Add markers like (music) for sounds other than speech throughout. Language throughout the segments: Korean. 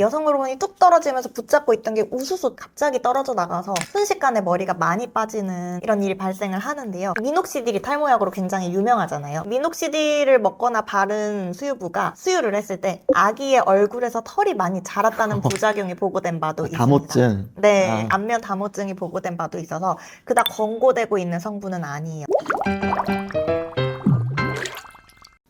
여성 호르몬이 뚝 떨어지면서 붙잡고 있던 게 우수수 갑자기 떨어져 나가서 순식간에 머리가 많이 빠지는 이런 일이 발생을 하는데요. 미녹시딜이 탈모약으로 굉장히 유명하잖아요. 미녹시딜을 먹거나 바른 수유부가 수유를 했을 때 아기의 얼굴에서 털이 많이 자랐다는 (laughs) 부작용이 보고된 바도 있습니다. 다모증. 네, 아. 안면 다모증이 보고된 바도 있어서 그닥 권고되고 있는 성분은 아니에요.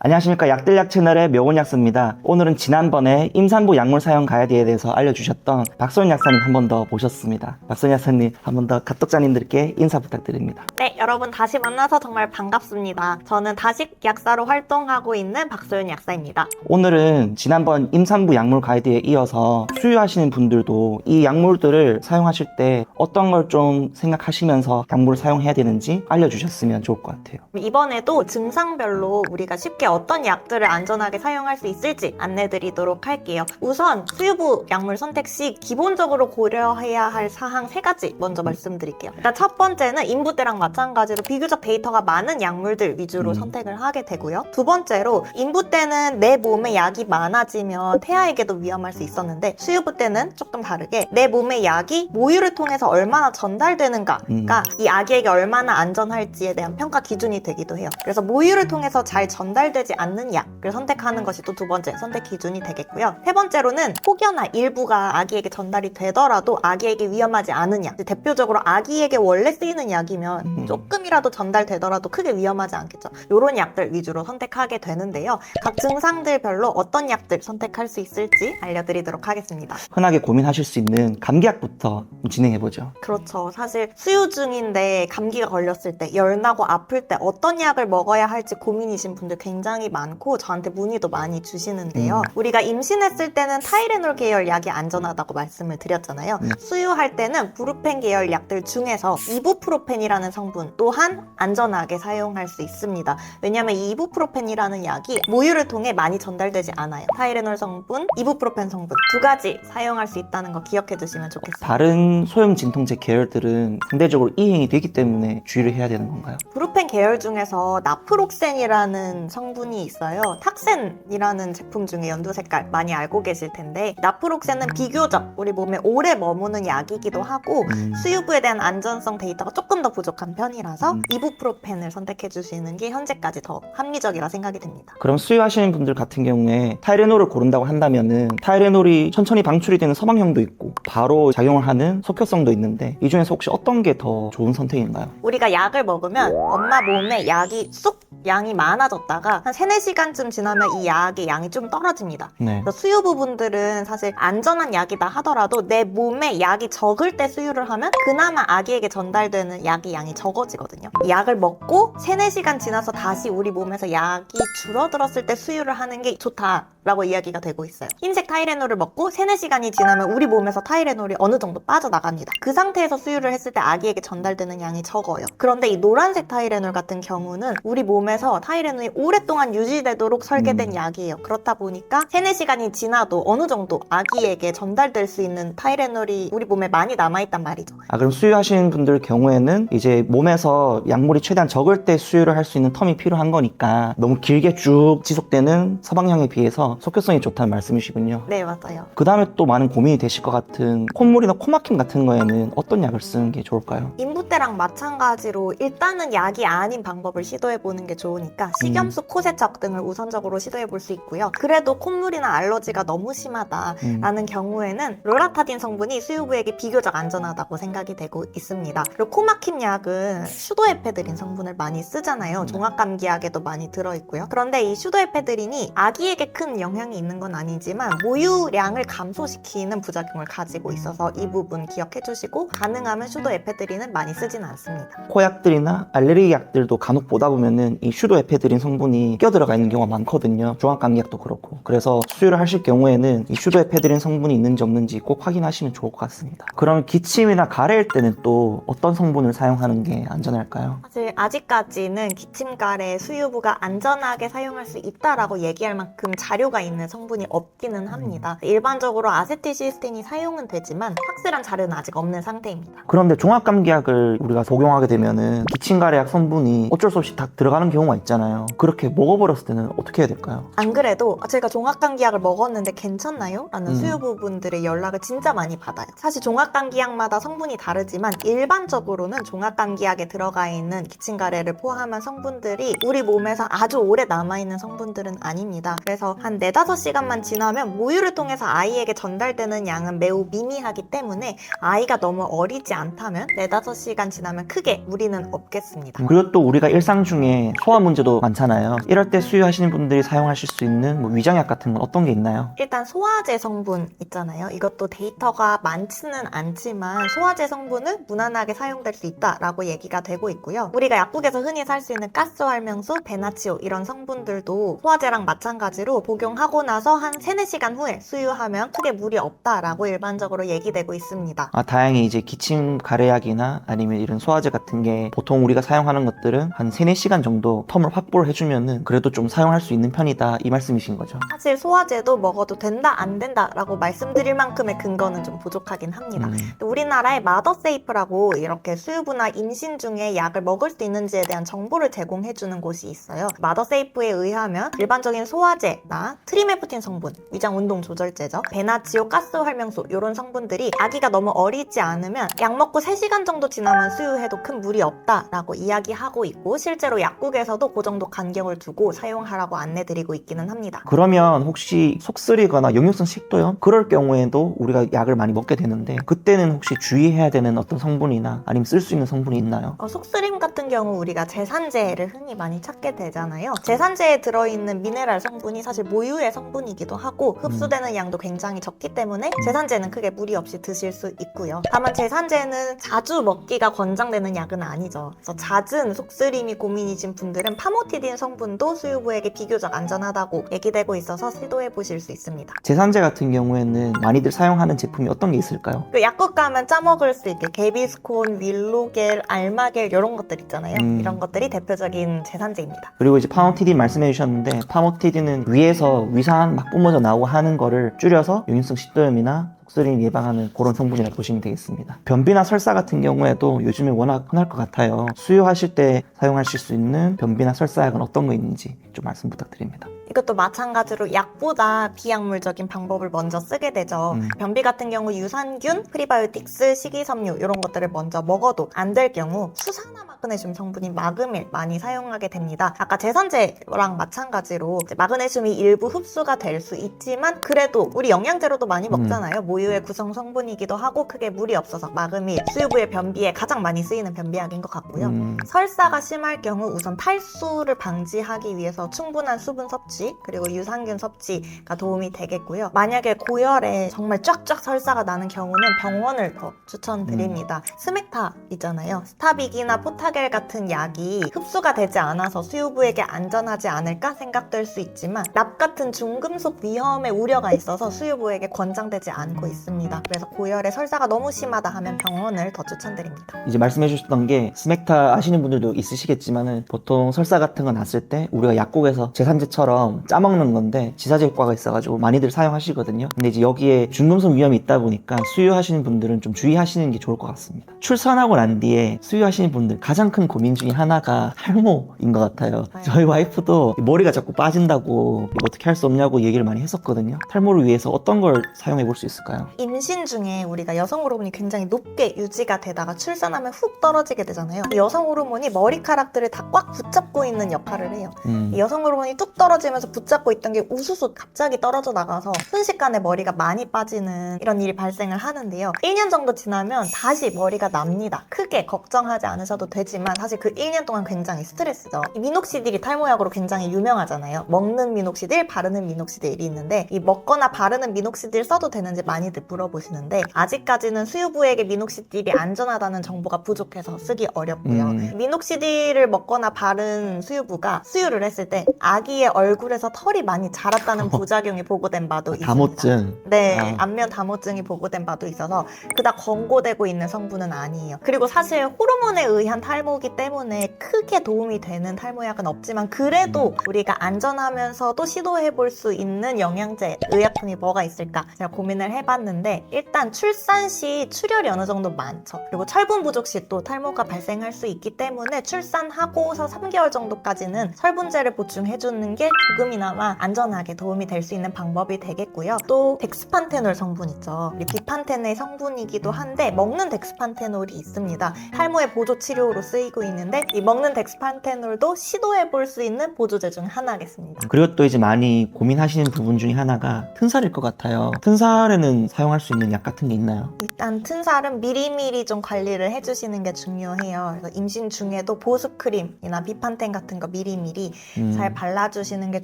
안녕하십니까 약들약 채널의 묘원약사입니다. 오늘은 지난번에 임산부 약물 사용 가이드에 대해서 알려주셨던 박소연 약사님 한 번 더 모셨습니다. 박소연 약사님 한 번 더 가독자님들께 인사 부탁드립니다. 네, 여러분 다시 만나서 정말 반갑습니다. 저는 다식 약사로 활동하고 있는 박소연 약사입니다. 오늘은 지난번 임산부 약물 가이드에 이어서 수유하시는 분들도 이 약물들을 사용하실 때 어떤 걸 좀 생각하시면서 약물을 사용해야 되는지 알려주셨으면 좋을 것 같아요. 이번에도 증상별로 우리가 쉽게 어떤 약들을 안전하게 사용할 수 있을지 안내드리도록 할게요. 우선 수유부 약물 선택 시 기본적으로 고려해야 할 사항 세 가지 먼저 말씀드릴게요. 일단 첫 번째는 인부 때랑 마찬가지로 비교적 데이터가 많은 약물들 위주로 음. 선택을 하게 되고요. 두 번째로 인부 때는 내 몸에 약이 많아지면 태아에게도 위험할 수 있었는데 수유부 때는 조금 다르게 내 몸에 약이 모유를 통해서 얼마나 전달되는가가 음. 이 아기에게 얼마나 안전할지에 대한 평가 기준이 되기도 해요. 그래서 모유를 통해서 잘 전달되 지 않는 약을 선택하는 것이 또 두 번째 선택 기준이 되겠고요. 세 번째로는 혹여나 일부가 아기에게 전달이 되더라도 아기에게 위험하지 않은 약. 대표적으로 아기에게 원래 쓰이는 약이면 음. 조금이라도 전달되더라도 크게 위험하지 않겠죠. 이런 약들 위주로 선택하게 되는데요. 각 증상들별로 어떤 약들 선택할 수 있을지 알려드리도록 하겠습니다. 흔하게 고민하실 수 있는 감기약부터 좀 진행해보죠. 그렇죠. 사실 수유 중인데 감기가 걸렸을 때, 열나고 아플 때 어떤 약을 먹어야 할지 고민이신 분들 굉장히 많고 저한테 문의도 많이 주시는데요. 음. 우리가 임신했을 때는 타이레놀 계열 약이 안전하다고 말씀을 드렸잖아요. 음. 수유할 때는 브루펜 계열 약들 중에서 이부프로펜이라는 성분 또한 안전하게 사용할 수 있습니다. 왜냐하면 이 이부프로펜이라는 약이 모유를 통해 많이 전달되지 않아요. 타이레놀 성분, 이부프로펜 성분 두 가지 사용할 수 있다는 거 기억해 두시면 좋겠습니다. 다른 소염 진통제 계열들은 상대적으로 이행이 되기 때문에 주의를 해야 되는 건가요? 브루펜 계열 중에서 나프록센이라는 성분 이 있어요. 탁센이라는 제품 중에 연두 색깔 많이 알고 계실 텐데 나프록센은 비교적 우리 몸에 오래 머무는 약이기도 하고 음, 수유부에 대한 안전성 데이터가 조금 더 부족한 편이라서 음. 이부프로펜을 선택해 주시는 게 현재까지 더 합리적이라 생각이 됩니다. 그럼 수유하시는 분들 같은 경우에 타이레놀을 고른다고 한다면은 타이레놀이 천천히 방출이 되는 서방형도 있고 바로 작용을 하는 속효성도 있는데 이 중에서 혹시 어떤 게 더 좋은 선택인가요? 우리가 약을 먹으면 엄마 몸에 약이 쑥 양이 많아졌다가 한 3, 4시간쯤 지나면 이 약의 양이 좀 떨어집니다. 네. 그래서 수유 부분들은 사실 안전한 약이다 하더라도 내 몸에 약이 적을 때 수유를 하면 그나마 아기에게 전달되는 약의 양이 적어지거든요. 이 약을 먹고 3, 4시간 지나서 다시 우리 몸에서 약이 줄어들었을 때 수유를 하는 게 좋다 라고 이야기가 되고 있어요. 흰색 타이레놀을 먹고 3, 4시간이 지나면 우리 몸에서 타이레놀이 어느 정도 빠져나갑니다. 그 상태에서 수유를 했을 때 아기에게 전달되는 양이 적어요. 그런데 이 노란색 타이레놀 같은 경우는 우리 몸에서 타이레놀이 오랫동안 유지되도록 설계된 음. 약이에요. 그렇다 보니까 3, 4시간이 지나도 어느 정도 아기에게 전달될 수 있는 타이레놀이 우리 몸에 많이 남아있단 말이죠. 아 그럼 수유하시는 분들 경우에는 이제 몸에서 약물이 최대한 적을 때 수유를 할 수 있는 텀이 필요한 거니까 너무 길게 쭉 지속되는 서방형에 비해서 속효성이 좋다는 말씀이시군요. 네, 맞아요. 그 다음에 또 많은 고민이 되실 것 같은 콧물이나 코막힘 같은 거에는 어떤 약을 쓰는 게 좋을까요? 인부 때랑 마찬가지로 일단은 약이 아닌 방법을 시도해 보는 게 좋으니까 식염수 코 세척 등을 우선적으로 시도해 볼 수 있고요. 그래도 콧물이나 알러지가 너무 심하다. 음. 라는 경우에는 로라타딘 성분이 수유부에게 비교적 안전하다고 생각이 되고 있습니다. 그리고 코막힘 약은 슈도에페드린 성분을 많이 쓰잖아요. 네. 종합감기약에도 많이 들어있고요. 그런데 이 슈도에페드린이 아기에게 큰 영향이 있는 건 아니지만 모유량을 감소시키는 부작용을 가지고 있어서 이 부분 기억해 주시고 가능하면 슈도에페드린은 많이 쓰진 않습니다. 코약들이나 알레르기 약들도 간혹 보다 보면은 이 슈도에페드린 성분이 껴들어가 있는 경우가 많거든요. 종합감기약도 그렇고. 그래서 수유를 하실 경우에는 이 슈도에페드린 성분이 있는지 없는지 꼭 확인하시면 좋을 것 같습니다. 그럼 기침이나 가래일 때는 또 어떤 성분을 사용하는 게 안전할까요? 사실 아직까지는 기침가래 수유부가 안전하게 사용할 수 있다라고 얘기할 만큼 자료가 있는 성분이 없기는 합니다. 일반적으로 아세틸시스틴이 사용은 되지만 확실한 자료는 아직 없는 상태입니다. 그런데 종합감기약을 우리가 복용하게 되면은 기침가래약 성분이 어쩔 수 없이 다 들어가는 경우가 있잖아요. 그렇게 먹어버렸을 때는 어떻게 해야 될까요? 안 그래도 제가 종합감기약을 먹었는데 괜찮나요? 라는 음. 수요부분들의 연락을 진짜 많이 받아요. 사실 종합감기약마다 성분이 다르지만 일반적으로는 종합감기약에 들어가 있는 기침가래를 포함한 성분들이 우리 몸에서 아주 오래 남아있는 성분들은 아닙니다. 그래서 한 4, 5시간만 지나면 모유를 통해서 아이에게 전달되는 양은 매우 미미하기 때문에 아이가 너무 어리지 않다면 4, 5시간 지나면 크게 무리는 없겠습니다. 그리고 또 우리가 일상 중에 소화 문제도 많잖아요. 이럴 때 수유하시는 분들이 사용하실 수 있는 뭐 위장약 같은 건 어떤 게 있나요? 일단 소화제 성분 있잖아요. 이것도 데이터가 많지는 않지만 소화제 성분은 무난하게 사용될 수 있다라고 얘기가 되고 있고요. 우리가 약국에서 흔히 살 수 있는 가스활명수, 베나치오 이런 성분들도 소화제랑 마찬가지로 복용하고 나서 한 3, 4시간 후에 수유하면 크게 무리 없다라고 일반적으로 얘기되고 있습니다. 아, 다행히 이제 기침 가래약이나 아니면 이런 소화제 같은 게 보통 우리가 사용하는 것들은 한 3, 4시간 정도 텀을 확보를 해주면은 그래도 좀 사용할 수 있는 편이다 이 말씀이신 거죠. 사실 소화제도 먹어도 된다 안 된다라고 말씀드릴 만큼의 근거는 좀 부족하긴 합니다. 음. 우리나라에 마더세이프라고 이렇게 수유부나 임신 중에 약을 먹을 수 있는지에 대한 정보를 제공해주는 곳이 있어요. 마더세이프에 의하면 일반적인 소화제나 트리메프틴 성분, 위장 운동 조절제죠. 베나치오, 가스 활명수 이런 성분들이 아기가 너무 어리지 않으면 약 먹고 3시간 정도 지나면 수유해도 큰 무리 없다라고 이야기하고 있고 실제로 약국에서도 그 정도 간격을 두고 사용하라고 안내드리고 있기는 합니다. 그러면 혹시 속쓰리거나 역류성 식도염 그럴 경우에도 우리가 약을 많이 먹게 되는데 그때는 혹시 주의해야 되는 어떤 성분이나 아니면 쓸 수 있는 성분이 있나요? 어, 속쓰림 같은 경우 우리가 제산제를 흔히 많이 찾게 되잖아요. 제산제에 들어있는 미네랄 성분이 사실 모유의 성분이기도 하고 흡수되는 양도 굉장히 적기 때문에 제산제는 크게 무리 없이 드실 수 있고요. 다만 제산제는 자주 먹기가 권장되는 약은 아니죠. 그래서 잦은 속쓰림이 고민이신 분들은 파모티딘 성분 도 수유부에게 비교적 안전하다고 얘기되고 있어서 시도해 보실 수 있습니다. 제산제 같은 경우에는 많이들 사용하는 제품이 어떤 게 있을까요? 그 약국 가면 짜먹을 수 있게 개비스콘, 윌로겔, 알마겔 이런 것들 있잖아요. 음. 이런 것들이 대표적인 제산제입니다. 그리고 이제 파모티딘 말씀해 주셨는데 파모티딘은 위에서 위산 막 뿜어져 나오고 하는 거를 줄여서 역류성 식도염이나 속쓰림 예방하는 그런 성분이라고 보시면 되겠습니다. 변비나 설사 같은 경우에도 요즘에 워낙 흔할 것 같아요. 수유하실 때 사용하실 수 있는 변비나 설사약은 어떤 거 있는지 좀 말씀 부탁드립니다. 이것도 마찬가지로 약보다 비약물적인 방법을 먼저 쓰게 되죠. 음. 변비 같은 경우 유산균, 프리바이오틱스, 식이섬유 이런 것들을 먼저 먹어도 안 될 경우 수산화 마그네슘 성분인 마그밀 많이 사용하게 됩니다. 아까 제산제랑 마찬가지로 마그네슘이 일부 흡수가 될 수 있지만 그래도 우리 영양제로도 많이 음. 먹잖아요. 모유의 구성 성분이기도 하고 크게 무리 없어서 마그밀 수유부의 변비에 가장 많이 쓰이는 변비약인 것 같고요. 음, 설사가 심할 경우 우선 탈수를 방지하기 위해서 충분한 수분 섭취 그리고 유산균 섭취가 도움이 되겠고요. 만약에 고열에 정말 쫙쫙 설사가 나는 경우는 병원을 더 추천드립니다. 스메타 있잖아요. 스타빅이나 포타겔 같은 약이 흡수가 되지 않아서 수유부에게 안전하지 않을까 생각될 수 있지만 납 같은 중금속 위험의 우려가 있어서 수유부에게 권장되지 않고 있습니다. 그래서 고열에 설사가 너무 심하다 하면 병원을 더 추천드립니다. 이제 말씀해 주셨던 게 스맥타 아시는 분들도 있으시겠지만은 보통 설사 같은 거 났을 때 우리가 약국에서 제산제처럼 짜먹는 건데 지사제 효과가 있어가지고 많이들 사용하시거든요. 근데 이제 여기에 중금속 위험이 있다 보니까 수유하시는 분들은 좀 주의하시는 게 좋을 것 같습니다. 출산하고 난 뒤에 수유하시는 분들 가장 큰 고민 중에 하나가 탈모인 것 같아요. 네. 저희 와이프도 머리가 자꾸 빠진다고 이거 어떻게 할 수 없냐고 얘기를 많이 했었거든요. 탈모를 위해서 어떤 걸 사용해 볼 수 있을까요? 임신 중에 우리가 여성 호르몬이 굉장히 높게 유지가 되다가 출산하면 훅 떨어지게 되잖아요. 이 여성 호르몬이 머리카락들을 다 꽉 붙잡고 있는 역할을 해요. 음. 이 여성 호르몬이 뚝 떨어지면 서 붙잡고 있던 게 우수수 갑자기 떨어져 나가서 순식간에 머리가 많이 빠지는 이런 일이 발생을 하는데요. 1년 정도 지나면 다시 머리가 납니다. 크게 걱정하지 않으셔도 되지만 사실 그 1년 동안 굉장히 스트레스죠. 이 미녹시딜이 탈모약으로 굉장히 유명하잖아요. 먹는 미녹시딜, 바르는 미녹시딜이 있는데 이 먹거나 바르는 미녹시딜 써도 되는지 많이들 물어보시는데 아직까지는 수유부에게 미녹시딜이 안전하다는 정보가 부족해서 쓰기 어렵고요. 음. 미녹시딜을 먹거나 바른 수유부가 수유를 했을 때 아기의 얼굴 얼굴에서 털이 많이 자랐다는 부작용이 보고된 바도 있습니다. 다모증. 네, 아. 안면 다모증이 보고된 바도 있어서 그닥 권고되고 있는 성분은 아니에요. 그리고 사실 호르몬에 의한 탈모기 때문에 크게 도움이 되는 탈모약은 없지만 그래도 음. 우리가 안전하면서도 시도해 볼 수 있는 영양제, 의약품이 뭐가 있을까 제가 고민을 해봤는데 일단 출산 시 출혈이 어느 정도 많죠. 그리고 철분 부족 시 또 탈모가 발생할 수 있기 때문에 출산하고서 3개월 정도까지는 철분제를 보충해주는 게 조금이나마 안전하게 도움이 될 수 있는 방법이 되겠고요. 또 덱스판테놀 성분 있죠. 비판텐의 성분이기도 한데 먹는 덱스판테놀이 있습니다. 탈모의 보조 치료로 쓰이고 있는데 이 먹는 덱스판테놀도 시도해 볼 수 있는 보조제 중 하나겠습니다. 그리고 또 이제 많이 고민하시는 부분 중에 하나가 튼살일 것 같아요. 튼살에는 사용할 수 있는 약 같은 게 있나요? 일단 튼살은 미리미리 좀 관리를 해주시는 게 중요해요. 그래서 임신 중에도 보습 크림이나 비판텐 같은 거 미리미리 음, 잘 발라주시는 게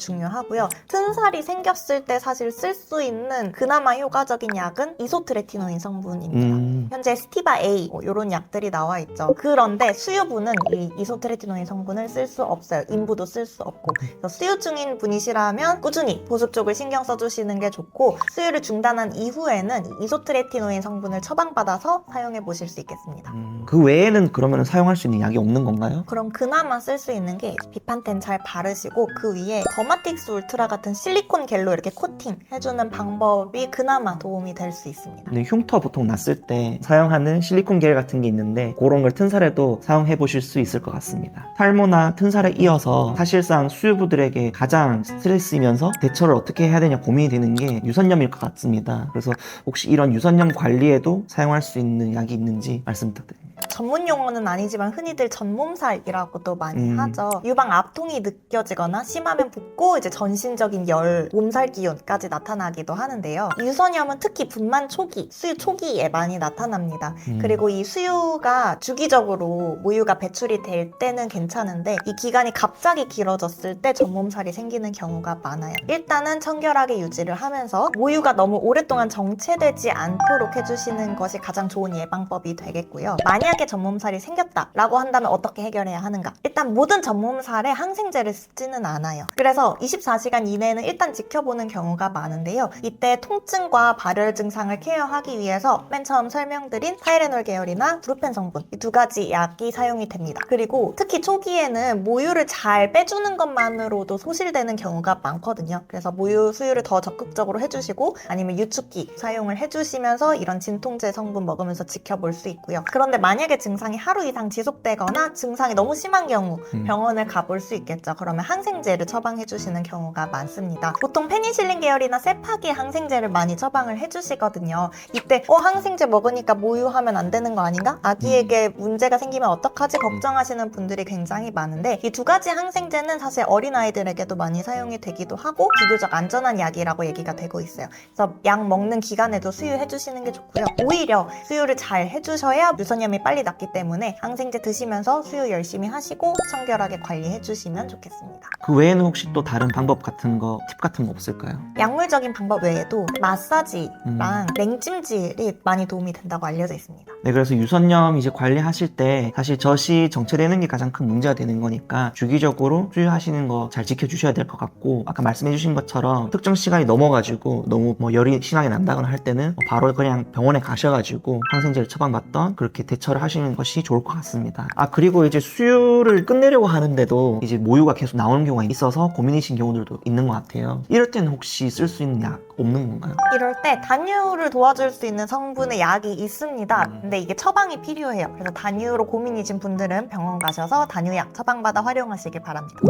중요하고요. 튼살이 생겼을 때 사실 쓸 수 있는 그나마 효과적인 약은 이소트레티노인 성분입니다. 음, 현재 스티바 A 이런 약들이 나와 있죠. 그런데 수유부는 이 이소트레티노인 성분을 쓸 수 없어요. 인부도 쓸 수 없고. 그래서 수유 중인 분이시라면 꾸준히 보습 쪽을 신경 써주시는 게 좋고 수유를 중단한 이후에는 이 이소트레티노인 성분을 처방받아서 사용해 보실 수 있겠습니다. 음, 그 외에는 그러면 사용할 수 있는 약이 없는 건가요? 그럼 그나마 쓸 수 있는 게 비판텐 잘 바르시고 그 위에 더마틱스 울트라 같은 실리콘 겔로 이렇게 코팅 해주는 방법이 그나마 도움이 될 수 있습니다. 근데 흉터 보통 났을 때 사용하는 실리콘 겔 같은 게 있는데 그런 걸 튼살에도 사용해 보실 수 있을 것 같습니다. 탈모나 튼살에 이어서 사실상 수유부들에게 가장 스트레스이면서 대처를 어떻게 해야 되냐 고민이 되는 게 유선염일 것 같습니다. 그래서 혹시 이런 유선염 관리에도 사용할 수 있는 약이 있는지 말씀 부탁드립니다. 전문 용어는 아니지만 흔히들 전몸살이라고도 많이 음. 하죠. 유방 압통이 느껴지거나 심하면 붓고 이제 전신적인 열, 몸살 기운까지 나타나기도 하는데요. 유선염은 특히 분만 초기, 수유 초기에 많이 나타납니다. 음. 그리고 이 수유가 주기적으로 모유가 배출이 될 때는 괜찮은데 이 기간이 갑자기 길어졌을 때 전몸살이 생기는 경우가 많아요. 일단은 청결하게 유지를 하면서 모유가 너무 오랫동안 정체되지 않도록 해주시는 것이 가장 좋은 예방법이 되겠고요. 만약에 전몸살이 생겼다라고 한다면 어떻게 해결해야 하는가? 일단 모든 전몸살에 항생제를 쓰지는 않아요. 그래서 24시간 이내는 일단 지켜보는 경우가 많은데요. 이때 통증과 발열 증상을 케어하기 위해서 맨 처음 설명드린 타이레놀 계열이나 브루펜 성분 이 두 가지 약이 사용이 됩니다. 그리고 특히 초기에는 모유를 잘 빼주는 것만으로도 소실되는 경우가 많거든요. 그래서 모유 수유를 더 적극적으로 해주시고 아니면 유축기 사용을 해주시면서 이런 진통제 성분 먹으면서 지켜볼 수 있고요. 그런데 만약에 증상이 하루 이상 지속되거나 증상이 너무 심한 경우 음. 병원을 가볼 수 있겠죠. 그러면 항생제를 처방해 주시는 경우가 많습니다. 보통 페니실린 계열이나 세파기 항생제를 많이 처방을 해 주시거든요. 이때 어 항생제 먹으니까 모유하면 안 되는 거 아닌가? 아기에게 문제가 생기면 어떡하지? 걱정하시는 분들이 굉장히 많은데 이 두 가지 항생제는 사실 어린 아이들에게도 많이 사용이 되기도 하고 비교적 안전한 약이라고 얘기가 되고 있어요. 그래서 약 먹는 기간에도 수유해 주시는 게 좋고요. 오히려 수유를 잘 해주셔야 유선염이 빨리 낫기 때문에 항생제 드시면서 수유 열심히 하시고 청결하게 관리해 주시면 좋겠습니다. 그 외에는 혹시 또 다른 방법 같은 거, 팁 같은 거 없을까요? 약물적인 방법 외에도 마사지랑 냉찜질이 많이 도움이 된다고 알려져 있습니다. 네, 그래서 유선염 이제 관리하실 때 사실 젖이 정체되는 게 가장 큰 문제가 되는 거니까 주기적으로 수유하시는 거 잘 지켜주셔야 될 것 같고 아까 말씀해주신 것처럼 특정 시간이 넘어가지고 너무 뭐 열이 심하게 난다거나 할 때는 바로 그냥 병원에 가셔가지고 항생제를 처방받던 그렇게 대처를 하시는 것이 좋을 것 같습니다. 아 그리고 이제 수유를 끝내려고 하는데도 이제 모유가 계속 나오는 경우가 있어서 고민 이신 경우들도 있는 것 같아요. 이럴 때는 혹시 쓸 수 있는 약 없는 건가요? 이럴 때 단유를 도와줄 수 있는 성분의 약이 있습니다. 음. 근데 이게 처방이 필요해요. 그래서 단유로 고민이신 분들은 병원 가셔서 단유약 처방받아 활용하시길 바랍니다.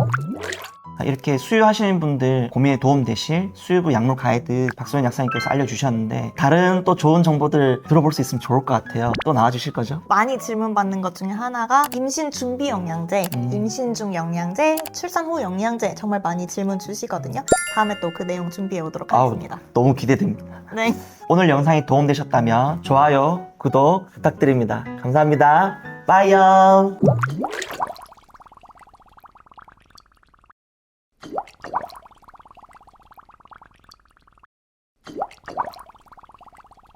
아, 이렇게 수유하시는 분들 고민에 도움 되실 수유부 약물 가이드 박소연 약사님께서 알려주셨는데 다른 또 좋은 정보들 들어볼 수 있으면 좋을 것 같아요. 또 나와주실 거죠? 많이 질문 받는 것 중에 하나가 임신 준비 영양제, 음. 임신 중 영양제, 출산 후 영양제 정말 많이 질문 주시거든요. 다음에 또 그 내용 준비해 오도록 아우. 하겠습니다. 너무 기대됩니다. 네. 오늘 영상이 도움되셨다면 좋아요, 구독 부탁드립니다. 감사합니다. 빠이요.